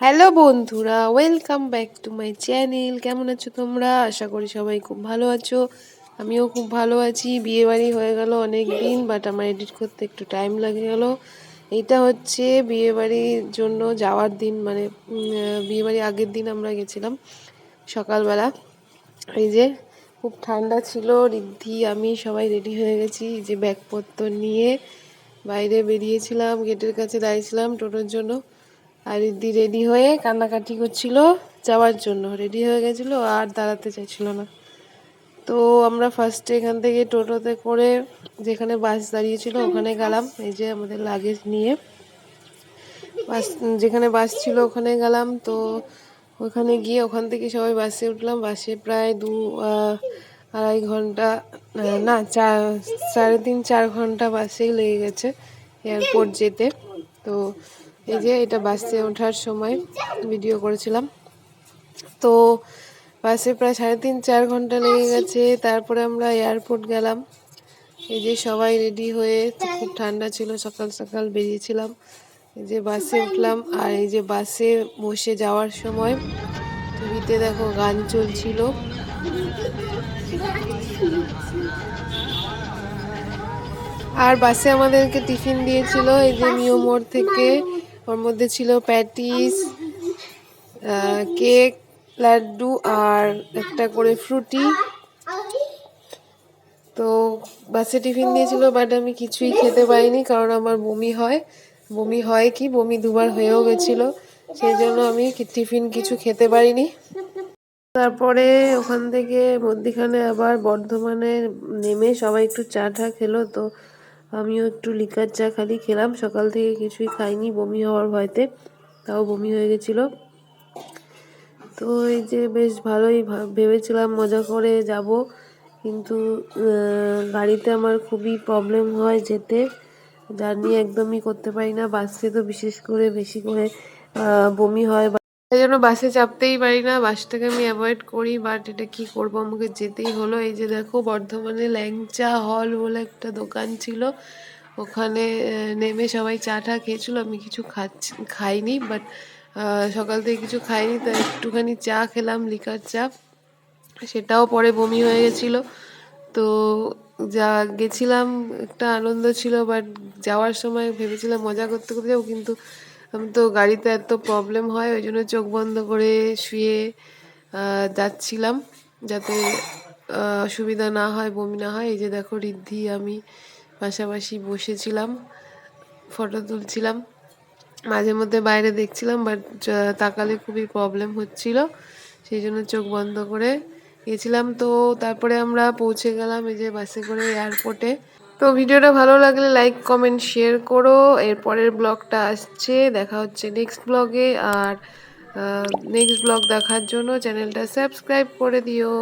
Hello বন্ধুরা welcome back to my channel কেমন আছো তোমরা? আশা করি সবাই খুব ভালো আছো। আমিও খুব ভালো আছি। বিয়ে বাড়ি হয়ে গেল অনেক দিন বাট আমার এডিট করতে একটু টাইম লাগে গেল। এটা হচ্ছে বিয়ে বাড়ির জন্য যাওয়ার দিন মানে বিয়ে বাড়ি আগের দিন আমরা গেছিলাম সকালবেলা। এই যে, খুব ঠান্ডা ছিল রিদ্ধি আমি সবাই রেডি হয়ে গেছি। যে ব্যাগপত্র নিয়ে বাইরে বেরিয়েছিলাম, গেটের কাছে দাঁড়িয়েছিলাম টোটোর জন্য। আর রিদ্ধি রেডি হয়ে কান্নাকাটি করছিল, যাওয়ার জন্য। রেডি হয়ে গেছিল, আর দাঁড়াতে চাইছিল না। তো আমরা ফার্স্টে এখান থেকে টোটোতে করে যেখানে বাস দাঁড়িয়েছিল, ওখানে গেলাম। এই যে আমাদের লাগেজ নিয়ে। বাস যেখানে বাস ছিল, ওখানে গেলাম। তো ওখানে গিয়ে ওখান থেকে সবাই বাসে উঠলাম। বাসে প্রায় দু আড়াই ঘণ্টা, না চার, সাড়ে তিন, চার ঘণ্টা বাসেই লেগে গেছে এয়ারপোর্ট যেতে। তো এই যে এটা বাসে ওঠার সময় ভিডিও করেছিলাম। তো বাসে প্রায় সাড়ে তিন, চার ঘণ্টা লেগে গেছে। তারপরে আমরা এয়ারপোর্ট গেলাম। এই যে সবাই রেডি হয়ে খুব ঠান্ডা ছিল, সকাল সকাল বেরিয়েছিলাম। এই যে বাসে উঠলাম আর এই যে বাসে বসে যাওয়ার সময় টিভিতে দেখো গান চলছিল। আর বাসে আমাদেরকে টিফিন দিয়েছিল এই যে মিও মোড় থেকে। ওর মধ্যে ছিল প্যাটিস কেক, লাড্ডু আর একটা করে ফ্রুটি। তো বাসে টিফিন দিয়েছিল বাট আমি কিছুই খেতে পারিনি কারণ আমার বমি হয়। বমি হয় কি? বমি দুবার হয়েও গেছিল, সেই জন্য আমি টিফিন কিছু খেতে পারিনি। তারপরে ওখান থেকে মধ্যিখানে আবার বর্ধমানে নেমে সবাই একটু চা টা খেলো, তো আমিও একটু লিকার চা খালি খেলাম। সকাল থেকে কিছুই খাইনি, বমি হওয়ার ভয়তে, তাও বমি হয়ে গেছিল। তো এই যে বেশ ভালোই ভেবেছিলাম মজা করে যাব, কিন্তু গাড়িতে আমার খুবই প্রবলেম হয় যেতে। জার্নি একদমই করতে পারি না, বাসে তো বিশেষ করে বেশি করে বমি হয় এই জন্য বাসে চাপতেই পারি না। বাসটাকে আমি অ্যাভয়েড করি বাট এটা কি করব? আমাকে যেতেই হলো। এই যে দেখো, বর্ধমানে ল্যাংচা হল বলে একটা দোকান ছিল। ওখানে নেমে সবাই চা টা খেয়েছিল। আমি কিছু খাচ্ছি, খাইনি বাট সকাল থেকে কিছু খাইনি তাই একটুখানি চা খেলাম লিকার চা। সেটাও পরে বমি হয়ে গেছিল। তো যা, গেছিলাম, একটা আনন্দ ছিল বাট যাওয়ার সময় ভেবেছিলাম মজা করতে করতে যাব, কিন্তু তো গাড়িতে এত প্রবলেম হয়, ওই জন্য চোখ বন্ধ করে শুয়ে যাচ্ছিলাম যাতে অসুবিধা না হয়, বমি না হয়। এই যে দেখো রিদ্ধি আমি পাশাপাশি বসেছিলাম ফটো তুলছিলাম। মাঝে মধ্যে বাইরে দেখছিলাম বাট তাকালে খুবই প্রবলেম হচ্ছিল। সেই জন্য চোখ বন্ধ করে গেছিলাম। তো তারপরে আমরা পৌঁছে গেলাম এই যে বাসে করে এয়ারপোর্টে তো ভিডিওটা ভালো লাগলে লাইক কমেন্ট শেয়ার করো। এরপরের ব্লগটা আসছে, দেখা হচ্ছে নেক্সট ব্লগে। আর নেক্সট ব্লগ দেখার জন্য চ্যানেলটা সাবস্ক্রাইব করে দিও।